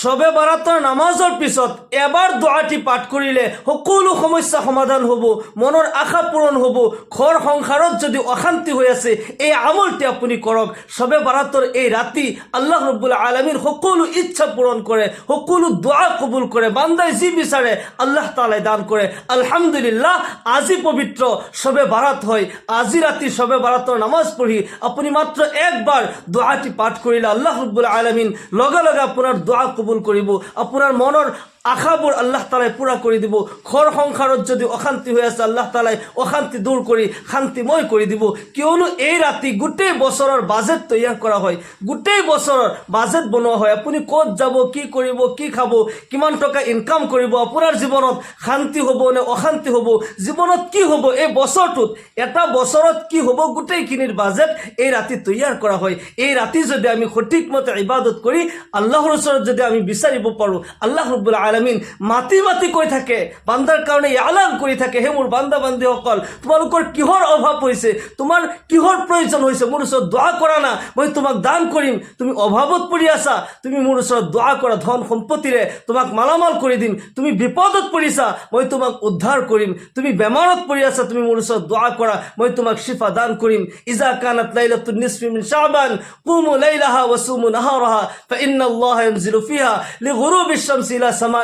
সবে বাৰাতৰ নামাজৰ পিছত এবাৰ দোৱাটি পাঠ কৰিলে সকলো সমস্যা সমাধান হ'ব, মনৰ আশা পূৰণ হ'ব, ঘৰ সংসাৰত যদি অশান্তি হৈ আছে, এই আমলটি আপুনি কৰক। সবে বাৰাতৰ এই ৰাতি আল্লাহ ৰব্বুল আলমীৰ সকলো ইচ্ছা পূৰণ কৰে, সকলো দোৱা কবুল কৰে, বান্দাই যি বিচাৰে, আল্লাহ তালাই দান কৰে। আলহামদুলিল্লাহ, আজি পবিত্ৰ সবে বাৰাত হয়। আজি ৰাতি সবে বাৰাতৰ নামাজ পঢ়ি আপুনি মাত্ৰ একবাৰ দোৱাটি পাঠ কৰিলে আল্লাহ ৰব্বুল আলমিন লগে লগে আপোনাৰ দোৱা কবুল কৰিব আপোনাৰ মনৰ আশাবোৰ আল্লাহ তালাই পূৰা কৰি দিব। ঘৰ সংসাৰত যদি অশান্তি হৈ আছে, আল্লাহ তালাই অশান্তি দূৰ কৰি শান্তিময় কৰি দিব। কিয়নো এই ৰাতি গোটেই বছৰৰ বাজেট তৈয়াৰ কৰা হয়। গোটেই বছৰৰ বাজেট বনোৱা হয়। আপুনি ক'ত যাব, কি কৰিব, কি খাব, কিমান টকা ইনকাম কৰিব, আপোনাৰ জীৱনত শান্তি হ'ব নে অশান্তি হ'ব, জীৱনত কি হ'ব, এই বছৰটোত, এটা বছৰত কি হ'ব, গোটেইখিনিৰ বাজেট এই ৰাতি তৈয়াৰ কৰা হয়। এই ৰাতি যদি আমি সঠিকমতে ইবাদত কৰি, আল্লাহৰ ওচৰত যদি আমি বিচাৰিব পাৰোঁ, আল্লাহ ৰব্বুল আলমিন মাতি মাতি কৈ থাকে বান্দাৰ কাৰণে আলাম কৰি থাকে হে মোৰ বান্দা বান্দীসকল তোমালোকৰ কিহৰ অভাৱ হৈছে তোমাৰ কিহৰ প্ৰয়োজন হৈছে মোৰ ওচৰত দোৱা কৰা না মই তোমাক দান কৰিম তুমি অভাৱত পৰি আছা তুমি মোৰ ওচৰত দোৱা কৰা ধন সম্পত্তিৰে তোমাক মালামাল কৰি দিম তুমি বিপদত পৰিছা মই তোমাক উদ্ধাৰ কৰিম তুমি বেমাৰত পৰি আছা তুমি মোৰ ওচৰত দোৱা কৰা মই তোমাক শিফা দান কৰিম ইজা কানাত লাইলাতুন নিসফি মিন শাবান কুমু লাইলাহা ওয়াসুমু নাহারাহা فإن الله ينزل فيها لغروب الشمس إلى سماء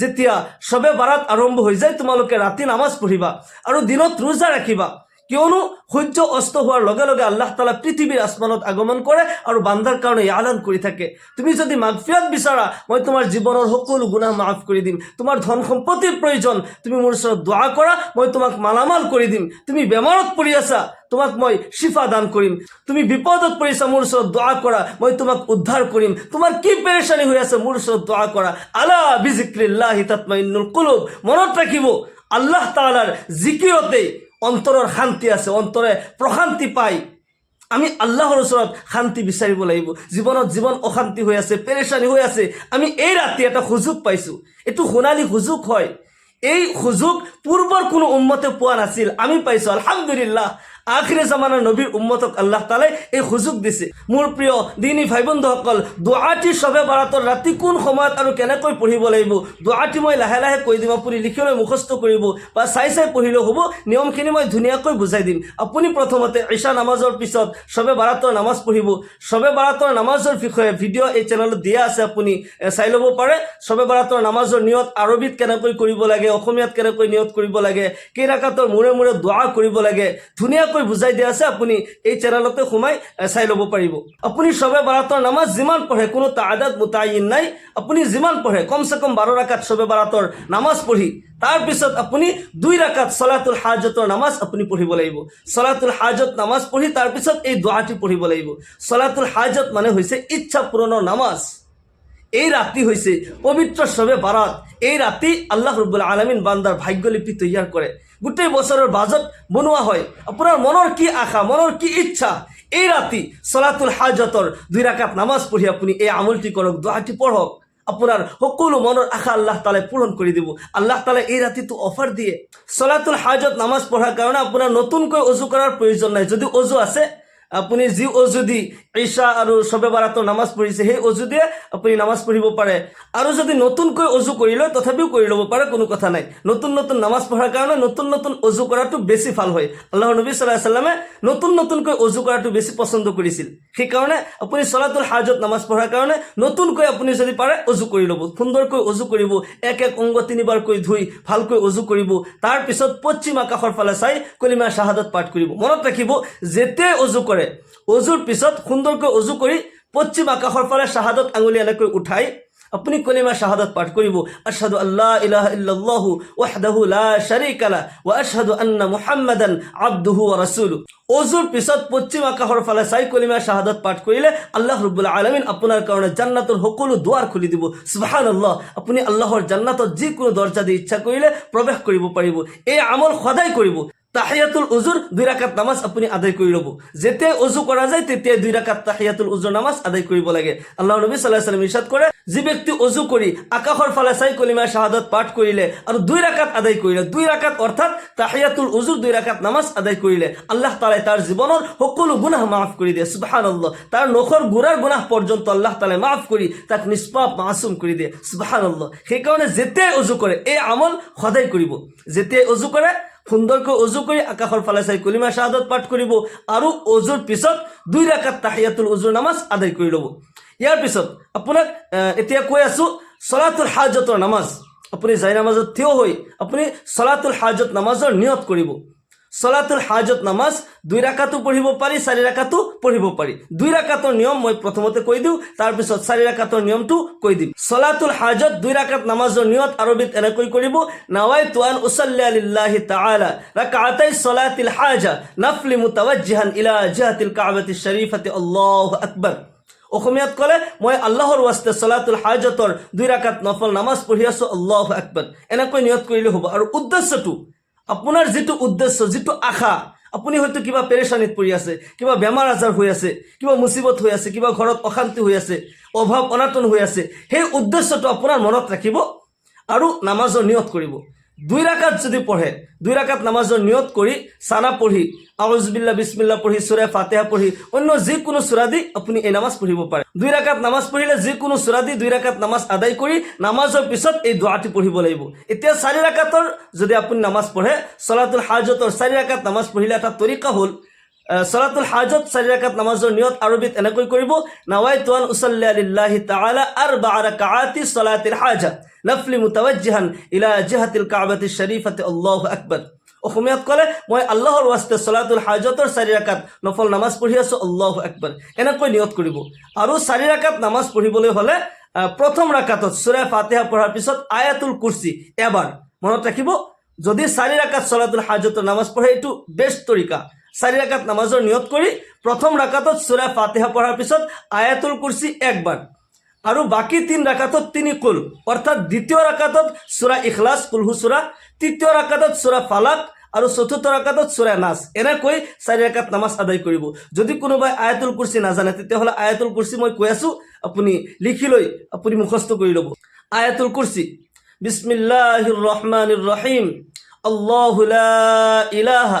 যেতিয়া সবে বারাত আরম্ভ হৈ যায় তোমালোকে ৰাতি নামাজ পঢ়িবা আৰু দিনত ৰোজা ৰাখিবা কিয়নো সূৰ্য অস্ত হোৱাৰ লগে লগে আল্লাহ তালা পৃথিৱীৰ আসমানত আগমন কৰে আৰু বান্দাৰ কাৰণে আলান কৰি থাকে। তুমি যদি মাগফিৰাত বিচাৰা, মই তোমাৰ জীৱনৰ সকলো গুণাহ মাফ কৰি দিম। তোমাৰ ধন সম্পত্তিৰ প্ৰয়োজন, তুমি মোৰ ওচৰত দোৱা কৰা, মই তোমাক মালামাল কৰি দিম। তুমি বেমাৰত পৰি আছা, তোমাক মই শিফা দান কৰিম। তুমি বিপদত পৰিছা, মোৰ ওচৰত দোৱা কৰা, মই তোমাক উদ্ধাৰ কৰিম। তোমাৰ কি পেৰেচানি হৈ আছে, মোৰ ওচৰত দোৱা কৰা। আলা বিজিক্ৰিল্লাহ তাতমাইনুল কুলুব। মনত ৰাখিব, আল্লাহ তালাৰ জিকিৰতেই অন্তৰৰ শান্তি আছে, অন্তৰে প্ৰশান্তি পায়। আমি আল্লাহৰ ওচৰত শান্তি বিচাৰিব লাগিব। জীৱনত জীৱন অশান্তি হৈ আছে পেৰেচানি হৈ আছে। আমি এই ৰাতি এটা সুযোগ পাইছোঁ। এইটো সোণালী সুযোগ হয়। এই সুযোগ পূৰ্বৰ কোনো উন্মতে পোৱা নাছিল। আমি পাইছোঁ, আলহামদুলিল্লাহ। আখিৰে জামানাৰ নবীৰ উম্মতক আল্লাহ তালাই এই সুযোগ দিছে। মোৰ প্ৰিয় দিনী ভাই বন্ধুসকল দুৱাটি চবে বাৰাতৰ ৰাতি কোন সময়ত আৰু কেনেকৈ পঢ়িব লাগিব? দুৱাটি মই লাহে লাহে কৈ দিম, আপুনি লিখি লৈ মুখস্থ কৰিব বা চাই চাই পঢ়িলেও হ'ব, নিয়মখিনি মই ধুনীয়াকৈ বুজাই দিম। আপুনি প্ৰথমতে ঈশা নামাজৰ পিছত চবে বাৰাতৰ নামাজ পঢ়িব। চবে বাৰাতৰ নামাজৰ বিষয়ে ভিডিঅ' এই চেনেলত দিয়া আছে আপুনি চাই ল'ব পাৰে। চবে বাৰাতৰ নামাজৰ নিয়ত আৰবিত কেনেকৈ কৰিব লাগে, অসমীয়াত কেনেকৈ নিয়ত কৰিব লাগে, কেইৰাকাতৰ মূৰে মূৰে দোৱা কৰিব লাগে, ধুনীয়াকৈ বুজাই দিয়া আছে, আপুনি এই চেনেলতে সোমাই চাই ল'ব পাৰিব। আপুনি চবে বাৰাতৰ নামাজ যিমান পঢ়ে, কোনো তাদাত মুতায়িন নাই। আপুনি যিমান পঢ়ে, কমচে কম বাৰ ৰাকাত চবে বাৰাতৰ নামাজ পঢ়ি তাৰপিছত আপুনি দুই ৰাকাত চলাতুল হাজতৰ নামাজ আপুনি পঢ়িব লাগিব। চলাতুল হাজত নামাজ পঢ়ি তাৰপিছত এই দোৱাটি পঢ়িব লাগিব। চলাতুল হাজত মানে হৈছে ইচ্ছা পূৰণৰ নামাজ। এই ৰাতি হৈছে পবিত্ৰ চবে বাৰাত। এই ৰাতি আল্লাহ ৰব্বুল আলমিন বান্দাৰ ভাগ্যলিপি তৈয়াৰ কৰে। গোটেই বছৰৰ বাজত বনোৱা হয়। আপোনাৰ মনৰ কি আশা, মনৰ কি ইচ্ছা, এই ৰাতি চলাতুল হাজতৰ দুই ৰাকাত নামাজ পঢ়ি আপুনি এই আমলটি কৰক, দোৱাটি পঢ়ক, আপোনাৰ সকলো মনৰ আশা আল্লাহ তালাই পূৰণ কৰি দিব। আল্লাহ তালাই এই ৰাতিটো অফাৰ দিয়ে। চলাতুল হাজত নামাজ পঢ়াৰ কাৰণে আপোনাৰ নতুনকৈ অজু কৰাৰ প্ৰয়োজন নাই। যদি অজু আছে, আপুনি যি অজু দি ঈশা আৰু চবে বাৰাতৰ নামাজ পঢ়িছে, সেই অজু দিয়ে আপুনি নামাজ পঢ়িব পাৰে। আৰু যদি নতুনকৈ অজু কৰি লয়, তথাপিও কৰি ল'ব পাৰে, কোনো কথা নাই। নতুন নতুন নামাজ পঢ়াৰ কাৰণে নতুন নতুন অজু কৰাটো বেছি ভালো হয়। আল্লাহৰ নবী চাল্লাহ সাল্লামে নতুন নতুনকৈ অজু কৰাটো বেছি পচন্দ কৰিছিল। সেইকাৰণে আপুনি চলাতুল হাজত নামাজ পঢ়াৰ কাৰণে নতুনকৈ আপুনি যদি পাৰে, অজু কৰি ল'ব। সুন্দৰকৈ অজু কৰিব, এক এক অংগ তিনিবাৰকৈ ধুই, ভালকৈ অজু কৰিব। তাৰপিছত পশ্চিম আকাশৰ ফালে চাই কলিমা শাহাদত পাঠ কৰিব। মনত ৰাখিব, যেতিয়াই অজু কৰে অজুৰ পিছত সুন্দৰকৈ অজু কৰি পশ্চিম আকাশৰ ফালে শাহাদত আঙুলি এনেকৈ উঠাই, আপুনি কলিমা শাহাদত পাঠ কৰিব? আশহাদু আল্লাহ ইলাহা ইল্লাল্লাহু ওয়াহদাহু লা শারীকা লা ওয়া আশহাদু আন্না মুহাম্মাদান আবদুহু ওয়া রাসূলুহু অজুৰ পিছত পশ্চিম আকাশৰ ফালে চাই কলিমা শাহাদত পাঠ কৰিলে, আল্লাহ ৰব্বুল আলমিন আপোনাৰ কাৰণে জান্নাতৰ সকলো দুৱাৰ খুলি দিব। সুবাহান আল্লাহ আপুনি আল্লাহৰ জান্নাতত যিকোনো দৰ্জা দি ইচ্ছা কৰিলে প্ৰৱেশ কৰিব পাৰিব। এই আমল সদায় কৰিব। তাহিয়াতুল উজুৰ দুই ৰাকাত নামাজ আপুনি আদায় কৰি ল'ব। যেতিয়াই উজু কৰা যায় তেতিয়াই দুই ৰাকাত তাহিয়াতুল উজুৰ নামাজ আদায় কৰিব লাগে। আল্লাহ নবী চাল্লাহ সাল্লাম ইৰশাদ কৰে, যি ব্যক্তি উজু কৰি আকাশৰ ফালে চাই কলিমা শাহাদত পাঠ কৰিলে আৰু দুই ৰাকাত আদায় কৰিলে, দুই ৰাকাত অৰ্থাৎ তাহিয়াতুল উজুৰ দুই ৰাকাত নামাজ আদায় কৰিলে, আল্লাহ তালাই তাৰ জীৱনৰ সকলো গুনাহ মাফ কৰি দিয়ে। সুবাহান আল্লাহ তাৰ নখৰ গুড়াৰ গুনাহ পৰ্যন্ত আল্লাহ তালাই মাফ কৰি তাক নিষ্পাপ মাছুম কৰি দিয়ে। সুবাহান আল্লাহ সেইকাৰণে যেতিয়াই উজু কৰে, এই আমল সদায় কৰিব। যেতিয়াই উজু কৰে সুন্দৰকৈ অজু কৰি আকাশৰ ফালে চাই কলিমা শাহাদত পাঠ কৰিব আৰু অজুৰ পিছত দুই ৰাকাত তাহিয়াতুল অজুৰ নামাজ আদায় কৰি ল'ব। ইয়াৰ পিছত আপোনাক এতিয়া কৈ আছো, চলাতুল হাজতৰ নামাজ। আপুনি জাই নামাজত থিয় হৈ আপুনি চলাতুল হাজত নামাজৰ নিয়ত কৰিব। চলাতুল হাজত নামাজ দুই ৰাকাতো পঢ়িব পাৰি চাৰি ৰাকাতো পঢ়িব পাৰি দুই ৰাকাতৰ নিয়ম মই প্ৰথমতে কৈ দিওঁ তাৰপিছত চাৰি ৰাকাতৰ নিয়মটো কৈ দিম। চলাতুল হাজত দুই ৰাকাত নামাজৰ নিয়ত আৰবিত এনেকৈ কৰিব নাৱাই তুৱান উছল্লি আলিল্লাহি তাআলা ৰাকাতাই চলাতিল হাজা নাফলি মুতাৱাজ্জিহান ইলা জিহাতিল কাবাতি শৰীফাতি আল্লাহু আকবার। অসমীয়াত ক'লে, মই আল্লাহৰ ৱাস্তে চলাতুল হাজতৰ দুই ৰাকাত নফল নামাজ পঢ়ি আছো, আল্লাহ আকবৰ এনেকৈ নিয়ত কৰিলে হ'ব। আৰু উদ্দেশ্যটো আপোনাৰ যিটো উদ্দেশ্য, যিটো আশা, আপুনি হয়তো কিবা পেৰেচানীত পৰি আছে, কিবা বেমাৰ আজাৰ হৈ আছে, কিবা মুচিবত হৈ আছে, কিবা ঘৰত অশান্তি হৈ আছে, অভাৱ অনাটন হৈ আছে, সেই উদ্দেশ্যটো আপোনাৰ মনত ৰাখিব আৰু নামাজৰ নিয়ত কৰিব। দুই ৰাকাত যদি পঢ়ে দুই ৰাকাত নামাজৰ নিয়ত কৰি চানা পঢ়ি আউজবিল্লা বিছমিল্লা পঢ়ি চুৰে ফাতেহা পঢ়ি অন্য যিকোনো চূড়া দি আপুনি এই নামাজ পঢ়িব পাৰে দুই ৰাকাত নামাজ পঢ়িলে যিকোনো চূড়া দি দুই ৰাকাত নামাজ আদায় কৰি নামাজৰ পিছত এই দোৱাটি পঢ়িব লাগিব। এতিয়া চাৰি ৰাকাতৰ যদি আপুনি নামাজ পঢ়ে, চলাতুল হাজতৰ চাৰি ৰাকাত নামাজ পঢ়িলে এটা তৰিকা হ'ল চলাতুল হাজত চাৰি ৰাকাত নামাজৰ নিয়ত আৰবিত এনেকৈ কৰিব। নাৱাই তুৱান উছল্লি আলিল্লাহি তাআলা আৰবা ৰাকাআতি চলাতিল হাজা নফলি মুতাৱাজ্জিহান ইলা জিহাতিল কাবাতি শৰীফাতি আল্লাহু আকবার। অসমীয়াত ক'লে, মই আল্লাহৰ ৱাস্তে চলাতুল হাজতৰ চাৰি নফল নামাজ পঢ়ি আছো, আল্লাহু আকবার। এনেকৈ নিয়ত কৰিব। আৰু চাৰি ৰাকাত নামাজ পঢ়িবলৈ হ'লে প্ৰথম ৰাকাতত চুৰে ফাতিহা পঢ়াৰ পিছত আয়াতুল কুৰ্চি এবাৰ মনত ৰাখিব। যদি চাৰি ৰাকাত চলাতুল হাজতৰ নামাজ পঢ়ে, এইটো বেষ্ট তৰিকা। চাৰি ৰাকাত নামাজৰ নিয়ত কৰি প্ৰথম ৰাকাতত চুৰা ফাতিহা পঢ়াৰ পিছত আয়াতুল কুৰ্চি একবাৰ। আৰু বাকী তিন ৰাকাতত তিনি কুল। অৰ্থাৎ দ্বিতীয় ৰাকাতত চুৰা ইখলাছ, কুলহু চুৰা। তৃতীয় ৰাকাতত চুৰা ফালাক আৰু চতুৰ্থ ৰাকাতত চুৰা নাচ। এনেকৈ চাৰি ৰাকাত নামাজ আদায় কৰিব। যদি কোনোবাই আয়াতুল কুৰ্চি নাজানে, তেতিয়াহ'লে আয়াতুল কুৰ্চি মই কৈ আছো, আপুনি লিখি লৈ আপুনি মুখস্থ কৰি ল'ব। আয়াতুল কুৰ্চি। বিসমিল্লাহির রহমানির রহিম আল্লাহু ইলাহা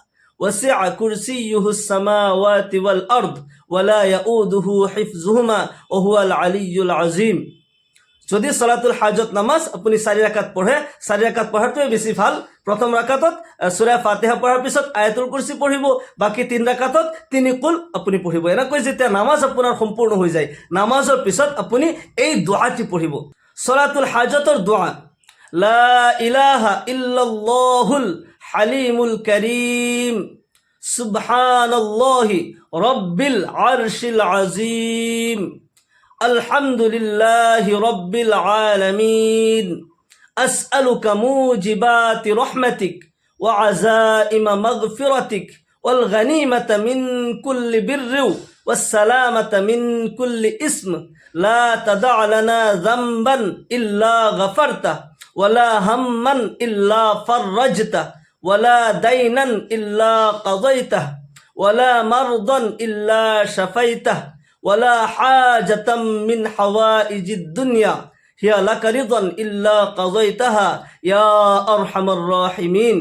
وسع كرسيه السماوات والأرض ولا يؤوده حفظهما وهو العلي العظيم যদি চলাতুল হাজত নামাজ আপুনি চাৰি ৰাকাত পঢ়ে চাৰি ৰাকাত পঢ়াটোৱে বেছি ভাল প্ৰথম ৰাকাতত চুৰা ফাতিহা পঢ়াৰ পিছত আয়াতুল কুৰ্চি পঢ়িব বাকী তিন ৰাকাতত তিনি কুল আপুনি পঢ়িব এনেকৈ যেতিয়া নামাজ আপোনাৰ সম্পূৰ্ণ হৈ যায় নামাজৰ পিছত আপুনি এই দোৱাটি পঢ়িব চলাতুল হাজতৰ দোৱা লা ইলাহা ইল্লাল্লাহুল হালিমুল কাৰীম সুবহানাল্লাহি রব্বিল আরশিল আজিম الحمد لله رب العالمين أسألك موجبات رحمتك وعزائم مغفرتك والغنيمة من كل بر والسلامة من كل اسم لا تدع لنا ذنبا إلا غفرته ولا هما إلا فرجته ওয়ালা দাইনান ইল্লা কাযাইতাহ, ওয়ালা মারদান ইল্লা শাফাইতাহ, ওয়ালা হাজাতাম মিন হাওয়াইজিদ দুনিয়া, হিয়া লাকা রিদান ইল্লা কাযাইতাহা, ইয়া আরহামার রাহিমিন।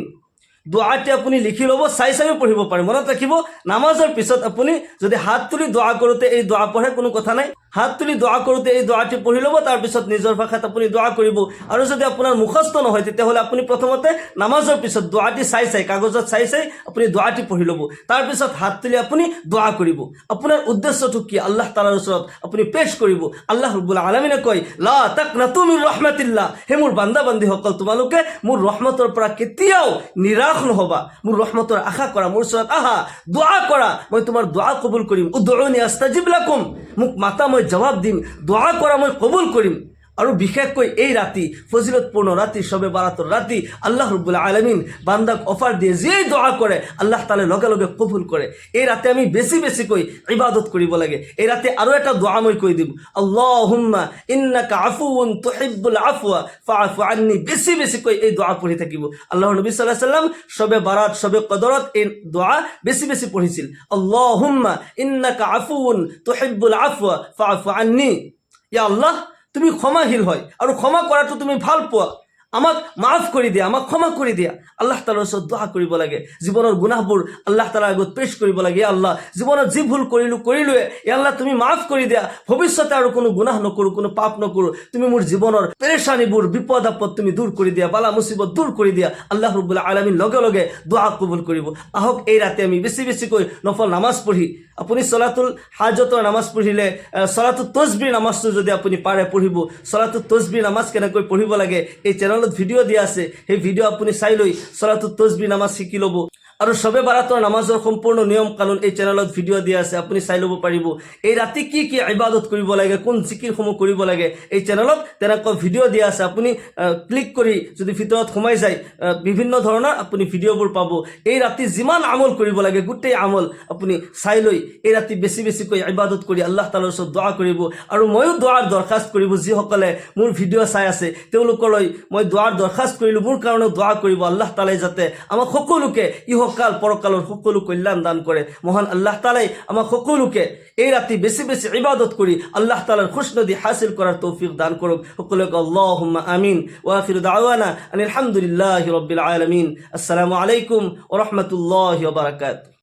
দোৱাটি আপুনি লিখি ল'ব, চাই চাইও পঢ়িব পাৰে মনত ৰাখিব, নামাজৰ পিছত আপুনি যদি হাত তুলি দোয়া কৰোঁতে এই দোয়া পঢ়ে, কোনো কথা নাই। হাত তুলি দোৱা কৰোঁতে এই দোৱাটি পঢ়ি ল'ব তাৰপিছত নিজৰ ভাষাত আপুনি দোৱা কৰিব। আৰু যদি আপোনাৰ মুখস্থ নহয়, তেতিয়াহ'লে আপুনি প্ৰথমতে নামাজৰ পিছত দোৱাটি চাই চাই, কাগজত চাই চাই আপুনি দোৱাটি পঢ়ি ল'ব। তাৰপিছত হাত তুলি আপুনি দোৱা কৰিব। আপোনাৰ উদ্দেশ্যটো কি? আল্লাহ তালাৰ ওচৰত আপুনি পেছ কৰিব। আল্লাহ ৰবুল আলমিনে কয়, লা তাক নাতুমি ৰহমাতিল্লা সেই মোৰ বান্দা বান্দীসকল, তোমালোকে মোৰ ৰহমতৰ পৰা কেতিয়াও নিৰাশ নহবা। মোৰ ৰহমতৰ আশা কৰা, মোৰ ওচৰত আহা, দোৱা কৰা। মই তোমাৰ দোৱা কবুল কৰিম। আস্তাজিব লাকুম। মোক মাতা মই জবাব দিন দোয়া করা মই কবুল কৰিম আৰু বিশেষকৈ এই ৰাতি ফজিলতপূৰ্ণ ৰাতি সবে বাৰাতৰ ৰাতি আল্লাহ ৰব্বুল আলমিন বান্দাক অফাৰ দিয়ে যিয়েই দোৱা কৰে আল্লাহ তালে লগে লগে কবুল কৰে এই ৰাতি আমি বেছি বেছিকৈ ইবাদত কৰিব লাগে। এই ৰাতি আৰু এটা দোৱা মই কৈ দিম আল্লাহুম্মা ইন্নাকা আফুউন তুহিব্বুল আফওয়া ফাআফু আন্নি। বেছি বেছিকৈ এই দোৱা পঢ়ি থাকিব। আল্লাহ নবী আলাইহি সাল্লাম সবে বাৰাত সবে কদৰত এই দোৱা বেছি বেছি পঢ়িছিল আল্লাহুম্মা ইন্নাকা আফুউন তুহিব্বুল আফওয়া ফাআফু আন্নি। ইয়া আল্লাহ তুমি ক্ষমাশীল হয় আৰু ক্ষমা কৰাটো তুমি ভালো পোৱা। আমাক মাফ কৰি দিয়া, আমাক ক্ষমা কৰি দিয়া। আল্লাহ তালাৰ ওচৰত দোৱা কৰিব লাগে। জীৱনৰ গুণাহবোৰ আল্লাহ তালাৰ আগত পেছ কৰিব লাগে। আল্লাহ, জীৱনত যি ভুল কৰিলোঁ কৰিলোৱে ইয়া আল্লাহ, তুমি মাফ কৰি দিয়া। ভৱিষ্যতে আৰু কোনো গুনাহ নকৰোঁ, কোনো পাপ নকৰোঁ। তুমি মোৰ জীৱনৰ পেৰেচানিবোৰ বিপদ আপদ তুমি দূৰ কৰি দিয়া, বালা মুচিবত দূৰ কৰি দিয়া। আল্লাহ ৰবুল্লা আলমীৰ লগে লগে দোৱা কবুল কৰিব। আহক, এই ৰাতি আমি বেছি বেছিকৈ নফল নামাজ পঢ়ি আপুনি চলাতুল হাজতৰ নামাজ পঢ়িলে আহ, চলাতুল তজবিৰ নামাজটো যদি আপুনি পাৰে পঢ়িব চলাতুল তজবিৰ নামাজ কেনেকৈ পঢ়িব লাগে এই চেনেলত ভিডিঅ' দিয়া আছে সেই ভিডিঅ' আপুনি চাই লৈ চলাতুল তজবিৰ নামাজ শিকি ল'ব। আৰু চবে বাৰাতৰ নামাজৰ সম্পূৰ্ণ নিয়ম কানুন এই চেনেলত ভিডিঅ' দিয়া আছে, আপুনি চাই ল'ব পাৰিব। এই ৰাতি কি কি ইবাদত কৰিব লাগে, কোন জিকিৰসমূহ কৰিব লাগে, এই চেনেলত তেনেকুৱা ভিডিঅ' দিয়া আছে। আপুনি ক্লিক কৰি যদি ভিতৰত সোমাই যায় বিভিন্ন ধৰণৰ আপুনি ভিডিঅ'বোৰ পাব। এই ৰাতি যিমান আমল কৰিব লাগে, গোটেই আমল আপুনি চাই লৈ এই ৰাতি বেছি বেছিকৈ ইবাদত কৰি আল্লাহ তালাৰ ওচৰত দোৱা কৰিব। আৰু ময়ো দোৱাৰ দৰখাস্ত কৰিব, যিসকলে মোৰ ভিডিঅ' চাই আছে, তেওঁলোকলৈ মই দোৱাৰ দৰখাস্ত কৰিলোঁ, মোৰ কাৰণেও দোৱা কৰিব আল্লাহ তালাই যাতে আমাক সকলোকে ইহকাল পরকালের সকলো কল্যাণ দান করে। মহান আল্লাহ তালাই আমার সকলকে এই রাতে বেশি বেশি ইবাদত করি। আল্লাহ তালাৰ খুশনদী হাসিল করার তৌফিক দান করুক। সকলোকে আল্লাহ আমিন। ওয়াফির দাওয়ানা আনিল হামদুলিল্লাহ রব্বিল আলমিন। আসসালামু আলাইকুম ওরহমতুল্লাহ বারাকাত